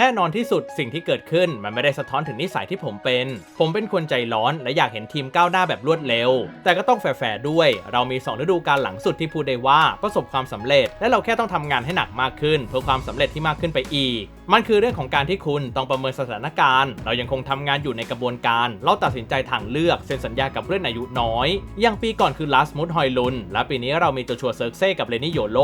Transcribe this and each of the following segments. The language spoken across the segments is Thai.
แน่นอนที่สุดสิ่งที่เกิดขึ้นมันไม่ได้สะท้อนถึงนิสัยที่ผมเป็น ผมเป็นคนใจร้อนและอยากเห็นทีมก้าวหน้าแบบรวดเร็ว แต่ก็ต้องแฟร์ๆด้วย เรามี 2 ฤดูกาลหลังสุดที่พูดได้ว่าประสบความสำเร็จ และเราแค่ต้องทำงานให้หนักมากขึ้น เพื่อความสำเร็จที่มากขึ้นไปอีก มันคือเรื่องของการที่คุณต้องประเมินสถานการณ์ เรายังคงทำงานอยู่ในกระบวนการ เราตัดสินใจทางเลือกเซ็นสัญญากับผู้เล่นอายุน้อย อย่างปีก่อนคือลาสมุดฮอยลุน และปีนี้เรามีตัวชัวเซิร์กเซ่กับเลนี่โยโล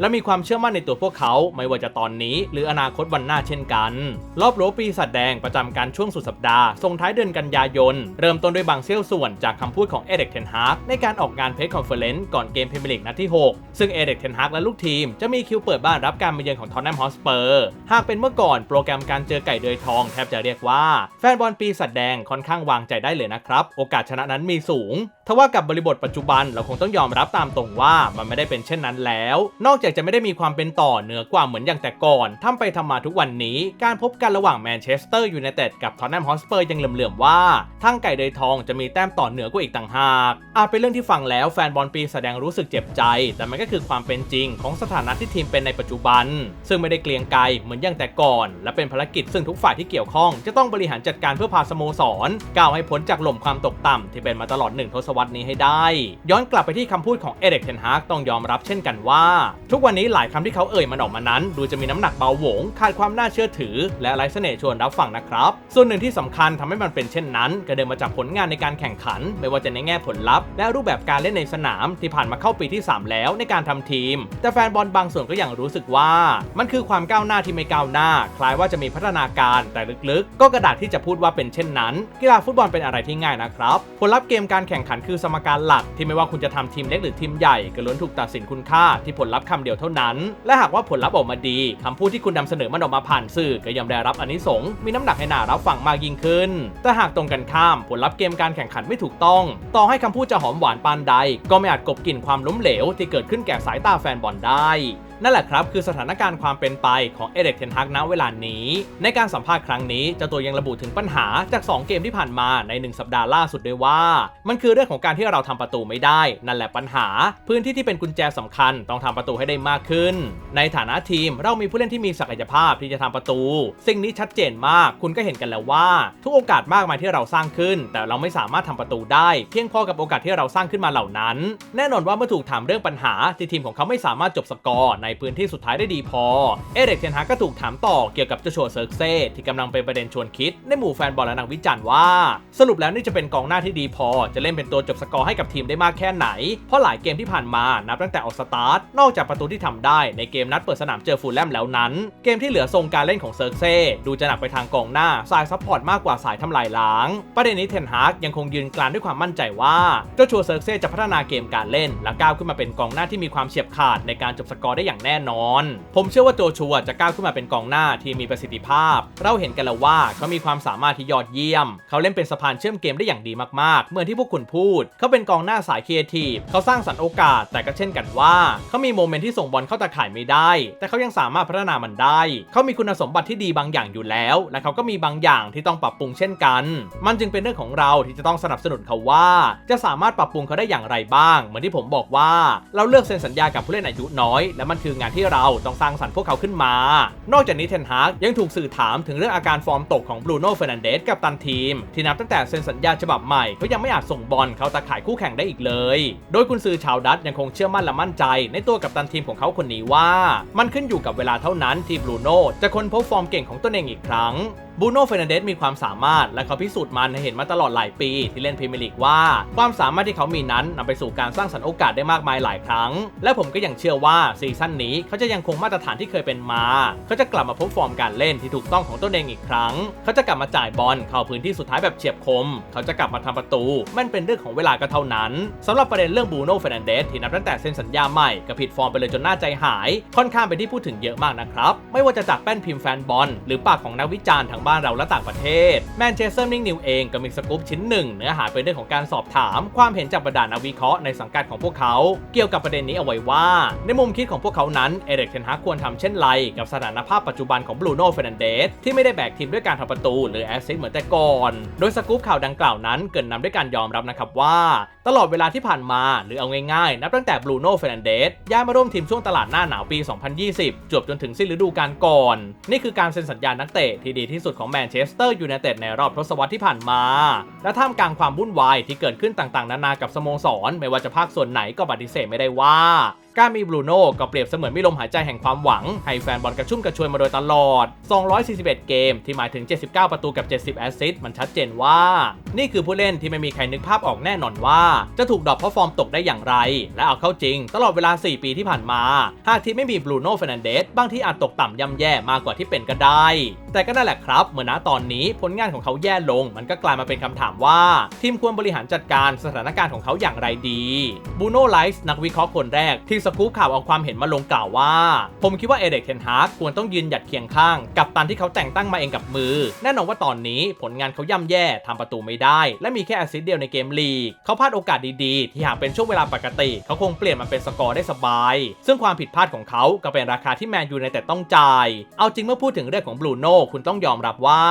และมีความเชื่อมั่นในตัวพวกเขา ไม่ว่าจะตอนนี้ หรืออนาคตวันหน้าเช่นกัน รอบโรปีสัตว์แดงประจำการช่วงสุดสัปดาห์ส่งท้ายเดือนกันยายน เริ่มต้นด้วยบางเซี่ยวส่วนจากคำพูดของเอเด็กเทนฮากในการออกงานเพจคอนเฟอเรนซ์ก่อนเกมพรีเมียร์ลีกนัดที่ 6 ซึ่งเอเด็กเทนฮากและลูกทีมจะมีคิวเปิดบ้านรับการมาเยือนของทอนแนมฮอสเปอร์หากเป็นเมื่อก่อนโปรแกรมการเจอไก่เดยทองแทบจะเรียกว่าแฟนบอลปีสัตว์แดงค่อนข้างวางใจได้เลยนะครับโอกาสชนะนั้นมีสูงทว่ากับบริบทปัจจุบันเราคงต้องยอมรับตามตรงว่ามันไม่ได้เป็นเช่นนั้นแล้ว นอกจากจะไม่ได้มีความเป็นต่อเหนือกว่าเหมือนอย่างแต่ก่อนทำไปทำมาทุกวันนี้การพบกันระหว่างแมนเชสเตอร์ยูไนเต็ดกับทอนแนมฮอสเปอร์ยังเหลื่อมๆว่าทั้งไก่เดยทองจะมีแต้มต่อเหนือกว่าอีกต่างหาก อาจเป็นเรื่องที่ฟังแล้วแฟนบอลปีแสดงรู้สึกเจ็บใจ แต่มันก็คือความเป็นจริงของสถานะที่ทีมเป็นในปัจจุบัน ซึ่งไม่ได้เกลียงไกลเหมือนอย่างแต่ก่อน และเป็นภารกิจซึ่งทุกฝ่ายที่เกี่ยวข้อง จะต้องบริหารจัดการเพื่อพาสโมสรก้าวให้พ้นจากหล่มความตกต่ำที่เป็นมาตลอดหนึ่งทศวรรษนี้ให้ได้ ย้อนกลับไปที่คำพูดของเอเด็กเทนฮากต้องยอมรับเช่นกันว่า ทุกวันนี้หลายคำที่เขาเอ่ยมันออกมานั้น ดูจะมีน้ำหนักเบาหวงขาดความน่าเชื่อถือ และไร้เสน่ห์ชวนรับฟังนะครับ ส่วนหนึ่งที่สำคัญทำให้มันเป็นเช่นนั้น ก็เดินมาจากผลงานในการแข่งขัน ไม่ว่าจะในแง่ผลลัพธ์และรูปแบบการเล่นในสนามที่ผ่านมาเข้าปีที่ 3 แล้วในการทำทีม แต่แฟนบอลบางส่วนก็ยังรู้สึกว่า มันคือความก้าวหน้าที่ไม่ก้าวหน้า คล้ายว่าจะมีพัฒนาการแต่ลึกๆ ก็กระดาษที่จะพูดว่าเป็นเช่นนั้น กีฬาฟุตบอลเป็นอะไรที่ง่ายนะครับผลลัพธ์เกมการแข่งขันคือสมการหลัก ที่ไม่ว่าคุณจะทำทีมเล็กหรือทีมใหญ่ก็ล้วนถูกตัดสินคุณค่าที่ผลลัพธ์คำเดียวเท่านั้น และหากว่าผลลัพธ์ออกมาดีคำพูดที่คุณนำเสนอมันออกมาผ่านสื่อก็ย่อมได้รับอนนิสงส์มีน้ำหนักให้น่ารับฟังมากยิ่งขึ้น แต่หากตรงกันข้ามผลลัพธ์เกมการแข่งขันไม่ถูกต้อง ต่อให้คำพูดจะหอมหวานปานใด ก็ไม่อาจกบกลิ่นความล้มเหลวที่เกิดขึ้นแก่สายตาแฟนบอลได้ นั่นแหละครับ คือสถานการณ์ความเป็นไปของเอเด็กเทนฮักณเวลานี้ ในการสัมภาษณ์ครั้งนี้เจ้าตัวยังระบุถึงปัญหาจาก 2 เกมที่ผ่านมาใน 1 สัปดาห์ล่าสุดด้วยว่า มันคือเรื่องของการที่เราทำประตูไม่ได้ นั่นแหละปัญหา พื้นที่ที่เป็นกุญแจสำคัญต้องทำประตูให้ได้มากขึ้น ในฐานะทีมเรามีผู้เล่นที่มีศักยภาพที่จะทำประตู สิ่งนี้ชัดเจนมาก คุณก็เห็นกันแล้วว่า ทุกโอกาสมากมายที่เราสร้างขึ้น แต่เราไม่สามารถทำประตูได้ เพียงพอกับโอกาสที่เราสร้างขึ้นมาเหล่านั้น แน่นอนว่าเมื่อถูกถามเรื่องปัญหาที่ทีมของเขาไม่สามารถจบสกอร์ในพื้นที่สุดท้ายได้ดีพอ เอเด็กเทนฮากก็ถูกถามต่อเกี่ยวกับเจ้าชัวเซิร์กเซ่ที่กำลังเป็นประเด็นชวนคิดในหมู่แฟนบอลและนักวิจารณ์ว่า สรุปแล้วนี่จะเป็นกองหน้าที่ดีพอ จะเล่นเป็นตัวจบสกอร์ให้กับทีมได้มากแค่ไหน เพราะหลายเกมที่ผ่านมานับตั้งแต่ออกสตาร์ทนอกจากประตูที่ทำได้ในเกมนัดเปิดสนามเจอฟูลแลมแล้วนั้น เกมที่เหลือทรงการเล่นของเซิร์กเซ่ดูจะหนักไปทางกองหน้าสายซัพพอร์ตมากกว่าสายทำลายล้าง ประเด็นนี้เทนฮากยังคงยืนกรานด้วยความมั่นใจว่าเจ้าชัวเซิร์กเซ่จะพัฒนาเกมการเล่น และก้าวขึ้นมาเป็นกองหน้าที่มีความเฉียบขาดในการจบสกอร์ได้อย่างแน่นอน ผมเชื่อว่าโจชัวจะก้าวขึ้นมาเป็นกองหน้าที่มีประสิทธิภาพ เราเห็นกันแล้วว่าเขามีความสามารถที่ยอดเยี่ยม เขาเล่นเป็นสะพานเชื่อมเกมได้อย่างดีมากๆ เหมือนที่พวกคุณพูด เขาเป็นกองหน้าสายครีเอทีฟเขาสร้างสรรค์โอกาส แต่ก็เช่นกันว่าเขามีโมเมนต์ที่ส่งบอลเข้าตาข่ายไม่ได้ แต่เขายังสามารถพัฒนามันได้ เขามีคุณสมบัติที่ดีบางอย่างอยู่แล้ว และเขาก็มีบางอย่างที่ต้องปรับปรุงเช่นกัน มันจึงเป็นเรื่องของเราที่จะต้องสนับสนุนเขาว่า จะสามารถปรับปรุงเขาได้อย่างไรบ้าง เหมือนที่ผมบอกว่า เราเลือกเซ็นสัญญากับผู้เล่นอายุน้อย และมันคืองานที่เราต้องสร้างสรรค์พวกเขาขึ้นมา นอกจากนี้เทนฮากยังถูกสื่อถามถึงเรื่องอาการฟอร์มตกของบรูโน่เฟรนันเดสกับตันทีม ที่นับตั้งแต่เซ็นสัญญาฉบับใหม่เขายังไม่อาจส่งบอลเข้าตาข่ายคู่แข่งได้อีกเลย โดยคุณซือชาวดัตยังคงเชื่อมั่นและมั่นใจ ในตัวกับตันทีมของเขาคนนี้ว่า มันขึ้นอยู่กับเวลาเท่านั้นที่บรูโน่จะค้นพบฟอร์มเก่งของตนเองอีกครั้งบูโน่เฟรนเดสมีความสามารถและเขาพิสูจน์มันให้เห็นมาตลอดหลายปีที่เล่นพรีเมียร์ลีกว่า ความสามารถที่เขามีนั้นนำไปสู่การสร้างสรรค์โอกาสได้มากมายหลายครั้ง และผมก็ยังเชื่อว่าซีซั่นนี้เขาจะยังคงมาตรฐานที่เคยเป็นมา เขาจะกลับมาพบฟอร์มการเล่นที่ถูกต้องของตนเองอีกครั้ง เขาจะกลับมาจ่ายบอลเข้าพื้นที่สุดท้ายแบบเฉียบคม เขาจะกลับมาทำประตู มันเป็นเรื่องของเวลาก็เท่านั้นสำหรับประเด็นเรื่องบูโน่เฟรนเดสที่นับตั้งแต่เซ็นสัญญาใหม่ก็ผิดฟอร์มไปเลยจนน่าใจหาย ค่อนข้างเป็นที่พูดถึงเยอะมากนะครับไม่ว่าจะจากแป้นพิมพ์แฟนบอลหรือปากของนักวิจารณ์ทางบ้านเราและต่างประเทศแมนเชสเตอร์นิงนิวเองก็มีสกู๊ปชิ้นหนึ่งเนื้อหาเป็นเรื่องของการสอบถาม ความเห็นจากบรรดานักวิเคราะห์ในสังกัดของพวกเขา เกี่ยวกับประเด็นนี้เอาไว้ว่า ในมุมคิดของพวกเขานั้นเอเด็กเทนฮากควรทำเช่นไร กับสถานภาพปัจจุบันของบรูโน่เฟรนันเดสที่ไม่ได้แบกทีมด้วยการทำประตู หรือแอสซิสต์เหมือนแต่ก่อน โดยสกู๊ปข่าวดังกล่าวนั้นเกิดนนำด้วยการยอมรับนะครับว่าตลอดเวลาที่ผ่านมาหรือเอาง่ายๆ นับตั้งแต่บรูโน่เฟรนเดสย้ายมาร่วมทีมช่วงตลาดหน้าหนาวปี 2020จบจนถึงสิ้นฤดูกาลก่อน นี่คือการเซ็นสัญญานักเตะที่ดีที่สุดของแมนเชสเตอร์ยูไนเต็ดในรอบทศวรรษที่ผ่านมา และท่ามกลางความวุ่นวายที่เกิดขึ้นต่างๆ นานากับสโมสร ไม่ว่าจะภาคส่วนไหนก็ปฏิเสธไม่ได้ว่า การมีบรูโน่ก็เปรียบเสมือนมีลมหายใจแห่งความหวัง ให้แฟนบอลกระชุ่มกระชวยมาโดยตลอด 241 เกมที่หมายถึง 79 ประตูกับ 70 แอสซิสต์มันชัดเจนว่า นี่คือผู้เล่นที่ไม่มีใครนึกภาพออกแน่นอนว่า จะถูกดรอปเพราะฟอร์มตกได้อย่างไร และเอาเข้าจริง ตลอดเวลา 4 ปีที่ผ่านมา หากทีมไม่มีบรูโน่เฟรนันเดสบางที่อาจตกต่ำย่ำแย่มากกว่าที่เป็นก็ได้ แต่ก็นั่นแหละครับเมื่อณตอนนี้ผลงานของเขาแย่ลง มันก็กลายมาเป็นคำถามว่า ทีมควรบริหารจัดการสถานการณ์ของเขาอย่างไรดีบูโน่ไลส์นักวิเคราะห์คนแรกที่สกู๊ปข่าวเอาความเห็นมาลงกล่าวว่า ผมคิดว่าเอเดกเทนฮากควรต้องยืนหยัดเคียงข้าง กับตันที่เขาแต่งตั้งมาเองกับมือ แน่นอนว่าตอนนี้ผลงานเขาย่ำแย่ทำประตูไม่ได้ และมีแค่แอสซิสเดียวในเกมลีกเขาพลาดโอกาสดีๆ ที่หากเป็นช่วงเวลาปกติ เขาคงเปลี่ยนมันเป็นสกอร์ได้สบาย ซึ่งความผิดพลาดของเขาก็เป็นราคาที่แมนยูในแต่ต้องจ่าย เอาจริงเมื่อพูดถึงเรื่องของบรูโน่คุณต้องยอมรับว่า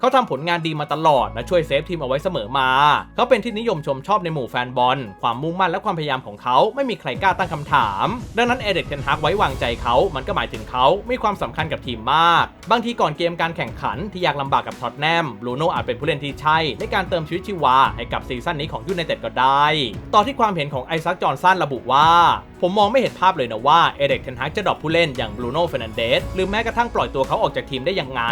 เขาทำผลงานดีมาตลอดและช่วยเซฟทีมเอาไว้เสมอมา เขาเป็นที่นิยมชมชอบในหมู่แฟนบอล ความมุ่งมั่นและความพยายามของเขาไม่มีใครกล้าตั้งคำถามดังนั้นเอเดกเทนฮากไว้วางใจเขา มันก็หมายถึงเขามีความสำคัญกับทีมมาก บางทีก่อนเกมการแข่งขันที่ยากลำบากกับท็อตแนมบรูโน่อาจเป็นผู้เล่นที่ใช่ ในการเติมชีวิตชีวาให้กับซีซั่นนี้ของยูไนเต็ดก็ได้ ต่อที่ความเห็นของไอซักจอห์นสันระบุว่า ผมมองไม่เห็นภาพเลยนะว่าเอเด็กเทนฮากจะดรอปผู้เล่นอย่างบรูโน่เฟรนันเดสหรือแม้กระทั่งปล่อยตัวเขาออกจากทีมได้ยังไง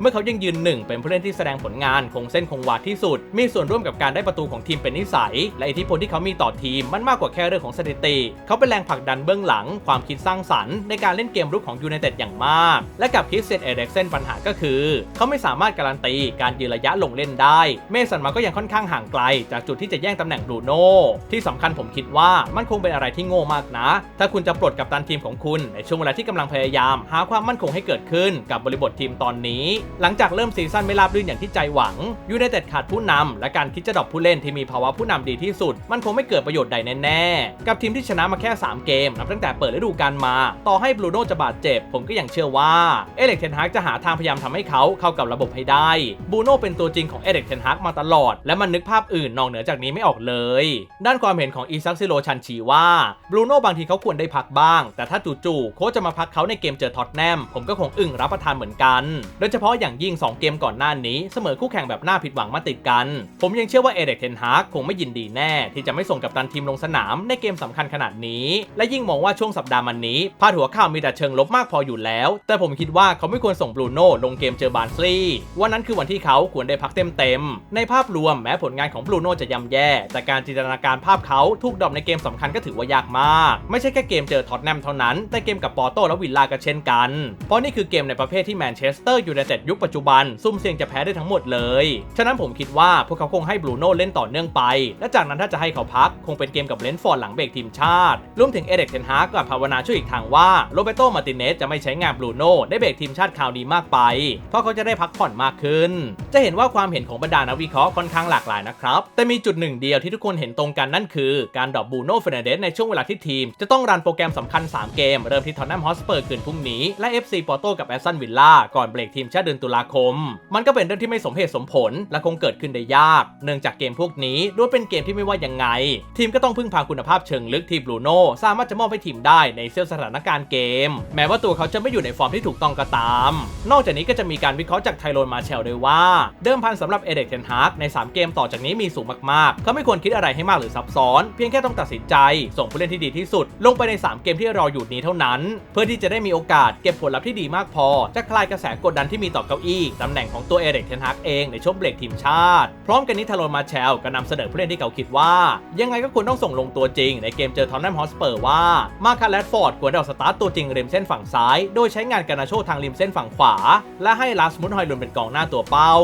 เมื่อเขายังยืนหนึ่งเป็นผู้เล่นที่แสดงผลงานคงเส้นคงวาที่สุด มีส่วนร่วมกับการได้ประตูของทีมเป็นนิสัย และอิทธิพลที่เขามีต่อทีมมันมากกว่าแค่เรื่องของสถิติ เขาเป็นแรงผลักดันเบื้องหลัง ความคิดสร้างสรรค์ในการเล่นเกมรุกของยูไนเต็ดอย่างมาก และกับคริสเซนเอเด็กเซนปัญหาก็คือ เขาไม่สามารถการันตีการยืนระยะลงเล่นได้ เมสันมาก็ยังค่อนข้างห่างไกล จากจุดที่จะแย่งตำแหน่งบรูโน่ที่สำคัญผมคิดว่ามันคงเป็นอะไรที่โง่มากนะ ถ้าคุณจะปลดกับตันทีมของคุณในช่วงเวลาที่กำลังพยายาม หาความมั่นคงให้เกิดขึ้นกับบริบททีมตอนนี้ หลังจากเริ่มซีซั่นไม่ราบรื่นอย่างที่ใจหวังยูไนเต็ดขาดผู้นำและการคิดจะดรอปผู้เล่นที่มีภาวะผู้นำดีที่สุด มันคงไม่เกิดประโยชน์ใดแน่ๆกับทีมที่ชนะมาแค่ 3 เกมนับตั้งแต่เปิดฤดูกาลมา ต่อให้บรูโน่จะบาดเจ็บ ผมก็ยังเชื่อว่าเอเล็กเทนฮากจะหาทางพยายามทำให้เขาเข้ากับระบบให้ได้บูโน่เป็นตัวจริงของเอเล็กเทนฮากมาตลอด และมันนึกภาพอื่นนอกเหนือจากนี้ไม่ออกเลย ด้านความเห็นของอีซักซิโลชันชีว่าบรูโน่บางทีเขาควรได้พักบ้าง แต่ถ้าจู่ๆโค้ชจะมาพักเขาในเกมเจอท็อตแนมผมก็คงอึ้งรับประทานเหมือนกัน โดยเฉพาะอย่างยิ่ง 2 เกมก่อนหน้านี้ เสมอคู่แข่งแบบน่าผิดหวังมาติดกัน ผมยังเชื่อว่าเอเด็กเทนฮากคงไม่ยินดีแน่ ที่จะไม่ส่งกับตันทีมลงสนามในเกมสำคัญขนาดนี้ และยิ่งมองว่าช่วงสัปดาห์มันนี้พาดหัวข่าวมีแต่เชิงลบมากพออยู่แล้ว แต่ผมคิดว่าเขาไม่ควรส่งบรูโน่ลงเกมเจอบาร์นสลีวันนั้นคือวันที่เขาควรได้พักเต็มๆในภาพรวมแม้ผลงานของบรูโน่จะย่ำแย่ แต่การจินตนาการภาพเขาถูกดรอปในเกมสำคัญก็ถือว่ายากมากไม่ใช่แค่เกมเจอท็อตแนมเท่านั้น แต่เกมกับปอร์โตและวิลล่าก็เช่นกัน เพราะนี่คือเกมในประเภทที่แมนเชสเตอร์อยูไนเต็ดยุคปัจจุบัน ซุ่มเสี่ยงจะแพ้ได้ทั้งหมดเลย ฉะนั้นผมคิดว่าพวกเขาคงให้บรูโน่เล่นต่อเนื่องไป และจากนั้นถ้าจะให้เขาพักคงเป็นเกมกับเลนฟอร์ดหลังเบรกทีมชาติ รวมถึงเอเด็กเทนฮากก็ภาวนาช่วยอีกทางว่าโรเบโตมาร์ติเนสจะไม่ใช้งานบรูโน่ได้เบรกทีมชาติคราวนี้มากไป เพราะเขาจะได้พักผ่อนมากขึ้น จะเห็นว่าความเห็นของบรรดานักวิเคราะห์ค่อนข้างหลากหลายนะครับแต่มีจุดหนึ่งเดียวที่ทุกคนเห็นตรงกันนั่นคือการดรอปบรูโน่เฟรนเดสในช่วงเวลาที่ทีม จะต้องรันโปรแกรมสำคัญ 3 เกม เริ่มที่ทอนนัมฮอสเปอร์คืนพรุ่งนี้ และ FC ปอร์โตกับแอสตันวิลล่าก่อนเบรกทีมชาติเดือนตุลาคม มันก็เป็นเรื่องที่ไม่สมเหตุสมผล และคงเกิดขึ้นได้ยาก เนื่องจากเกมพวกนี้ล้วนเป็นเกมที่ไม่ว่ายังไง ทีมก็ต้องพึ่งพาคุณภาพเชิงลึกที่บรูโน่สามารถจะมอบให้ทีมได้ในเซลสถานการณ์เกม แม้ว่าตัวเขาจะไม่อยู่ในฟอร์มที่ถูกต้องก็ตาม นอกจากนี้ก็จะมีการวิเคราะห์จากไทโรนมาเชลด้วยว่าเดิมพันสำหรับเอเด็กเทนฮาร์กใน 3 เกมต่อจากนี้มีสูงมากๆ เขาไม่ควรคิดอะไรให้มากหรือซับซ้อน เพียงแค่ต้องตัดสินใจ ส่งผู้เล่นที่ดีที่สุด ลงไปใน 3 เกมที่รออยู่นี้เท่านั้น เพื่อที่จะได้มีโอกาสเก็บผลลัพธ์ที่ดีมากพอ จะคลายกระแสกดดันที่มีต่อเก้าอี้ตำแหน่งของตัวเอเด็กเทนฮากเองในช่วงเบรกทีมชาติ พร้อมกันนี้ไทโรนมาเชลก็นำเสนอผู้เล่นที่เขาคิดว่า ยังไงก็ควรต้องส่งลงตัวจริง ในเกมเจอทอนแนมฮอสเปอร์ว่ามาคาแรดฟอร์ดควรได้ออกสตาร์ตตัวจริงริมเส้นฝั่งซ้าย โดยใช้งานกานาโชทางริมเส้นฝั่งขวา และให้ลาสมุนฮอยลุนเป็นกองหน้าตัวเป้า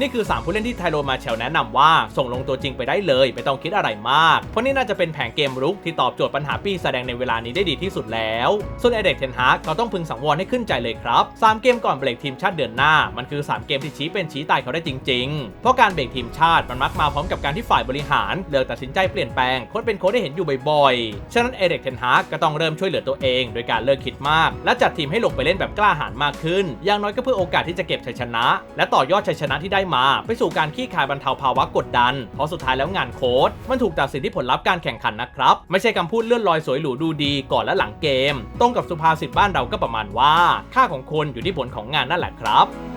นี่คือ 3 ผู้เล่นที่ไทโรมาเชลแนะนำว่าส่งลงตัวจริงไปได้เลย ไม่ต้องคิดอะไรมาก เพราะนี่น่าจะเป็นแผนเกมรุกที่ตอบโจทย์ปัญหาปีแสดงในเวลานี้ได้ดีที่สุดแล้ว ส่วนเอเด็กเทนฮากก็ต้องพึงสังวรให้ขึ้นใจเลยครับสามเกมก่อนเบรกทีมชาติเดือนหน้า มันคือ 3 เกมที่ชี้เป็นชี้ตายเขาได้จริง ๆ เพราะการเบรกทีมชาติมันมักมาพร้อมกับการที่ฝ่ายบริหารเลือกตัดสินใจเปลี่ยนแปลงโค้ชเป็นโค้ชได้เห็นอยู่บ่อยๆ ฉะนั้นเอเด็กเทนฮากก็ต้องเริ่มช่วยเหลือตัวเอง โดยการเลิกคิดมาก และจัดทีมให้ลงไปเล่นแบบกล้าหาญมากขึ้น อย่างน้อยก็เพื่อโอกาสที่จะเก็บชัยชนะ และต่อยอดชัยชนะที่ได้มา ไปสู่การขี้คายบรรเทาภาวะกดดัน เพราะสุดท้ายแล้วงานโค้ชมันถูกตัดสินที่ผลลัพธ์การแข่งขันนะครับ ไม่ใช่คำพูดเลื่อนลอยสวยหรูดูดีก่อนและหลังเกม ตรงกับสุภาษิตบ้านเราก็ประมาณว่า ค่าของคนอยู่ที่ผลของงานนั่นแหละครับ